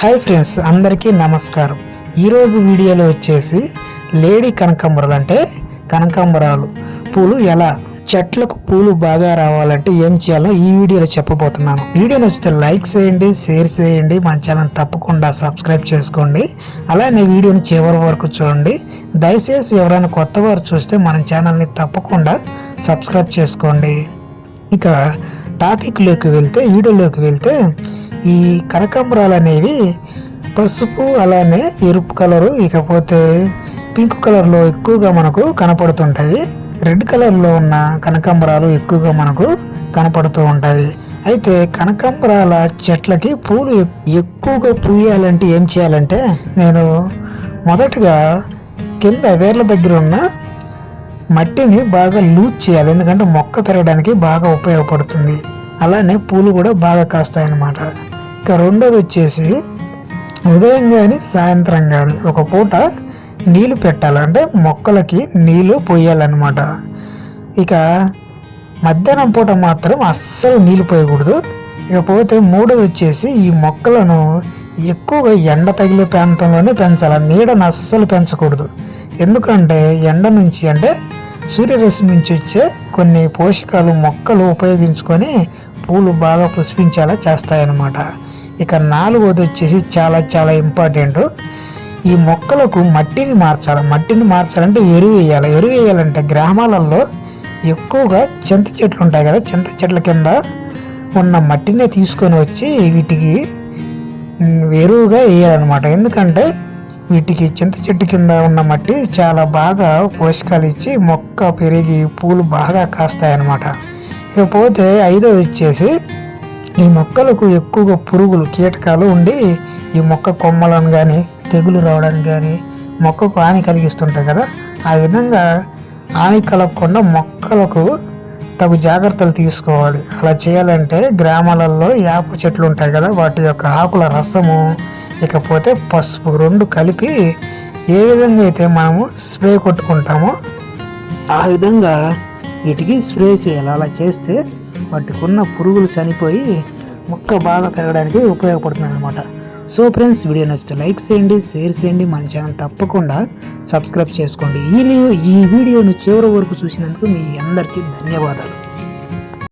Hi friends అందరికీ నమస్కారం. ఈరోజు వీడియోలో వచ్చేసి లేడీ కనకాంబరాలు అంటే కనకాంబరాలు పూలు ఎలా? చెట్లకు పూలు బాగా రావాలంటే ఏం చేయాలో ఈ వీడియోలో చెప్పబోతున్నాను. వీడియో నచ్చితే లైక్ చేయండి షేర్ చేయండి మన ఛానల్ తప్పకుండా సబ్స్క్రైబ్ చేసుకోండి. అలానే వీడియోని చివరి వరకు చూడండి. దయచేసి ఎవరైనా కొత్త వారు చూస్తే మన ఛానల్ని తప్పకుండా సబ్స్క్రైబ్ చేసుకోండి. ఇక టాపిక్లోకి వెళ్తే వీడియోలోకి వెళ్తే ఈ కనకాంబరాలు అనేవి పసుపు అలానే ఎరుపు కలరు ఇకపోతే పింక్ కలర్లో ఎక్కువగా మనకు కనపడుతుంటాయి. రెడ్ కలర్లో ఉన్న కనకాంబరాలు ఎక్కువగా మనకు కనపడుతూ ఉంటాయి. అయితే కనకాంబరాల చెట్లకి పూలు ఎక్కువగా పూయాలంటే ఏం చేయాలంటే నేను మొదటగా కింద వేర్ల దగ్గర ఉన్న మట్టిని బాగా లూజ్ చేయాలి. ఎందుకంటే మొక్క పెరగడానికి బాగా ఉపయోగపడుతుంది. అలానే పూలు కూడా బాగా కాస్తాయి అన్నమాట ఇక రెండోది వచ్చేసి ఉదయం కానీ సాయంత్రం కానీ ఒక పూట నీళ్ళు పెట్టాలంటే మొక్కలకి నీళ్ళు పోయాలన్నమాట. ఇక మధ్యాహ్నం పూట మాత్రం అస్సలు నీళ్ళు పోయకూడదు. ఇకపోతే మూడోది వచ్చేసి ఈ మొక్కలను ఎక్కువగా ఎండ తగిలే ప్రాంతంలోనే పెంచాలి. నీడను అస్సలు పెంచకూడదు. ఎందుకంటే ఎండ నుంచి అంటే సూర్యరశ్మి నుంచి వచ్చే కొన్ని పోషకాలు మొక్కలు ఉపయోగించుకొని పూలు బాగా పుష్పించేలా చేస్తాయన్నమాట. ఇక నాలుగోది వచ్చేసి చాలా చాలా ఇంపార్టెంట్ ఈ మొక్కలకు మట్టిని మార్చాలి. మట్టిని మార్చాలంటే ఎరువు వేయాలి. ఎరువు వేయాలంటే గ్రామాలలో ఎక్కువగా చింత చెట్లు ఉంటాయి కదా చింత చెట్ల కింద ఉన్న మట్టినే తీసుకొని వచ్చి వీటికి ఎరువుగా వేయాలన్నమాట. ఎందుకంటే వీటికి చింత చెట్టు కింద ఉన్న మట్టి చాలా బాగా పోషకాలు ఇచ్చి మొక్క పెరిగి పూలు బాగా కాస్తాయన్నమాట. ఇకపోతే ఐదోది వచ్చేసి ఈ మొక్కలకు ఎక్కువగా పురుగులు కీటకాలు ఉండి ఈ మొక్క కొమ్మలను కానీ తెగులు రావడానికి కానీ మొక్కకు హాని కలిగిస్తుంటాయి కదా. ఆ విధంగా హాని కలగకుండా మొక్కలకు తగు జాగ్రత్తలు తీసుకోవాలి. అలా చేయాలంటే గ్రామాలలో యాప చెట్లు ఉంటాయి కదా వాటి యొక్క ఆకుల రసము ఇకపోతే పసుపు రెండు కలిపి ఏ విధంగా అయితే మనము స్ప్రే కొట్టుకుంటామో ఆ విధంగా వీటికి స్ప్రే చేయాలి. అలా చేస్తే వాటికి ఉన్న పురుగులు చనిపోయి మొక్క బాగా పెరగడానికి ఉపయోగపడుతుంది అనమాట సో ఫ్రెండ్స్ వీడియో నచ్చితే లైక్ చేయండి షేర్ చేయండి మన ఛానల్ తప్పకుండా సబ్స్క్రైబ్ చేసుకోండి. ఈ ఈ వీడియోను చివరి వరకు చూసినందుకు మీ అందరికీ ధన్యవాదాలు.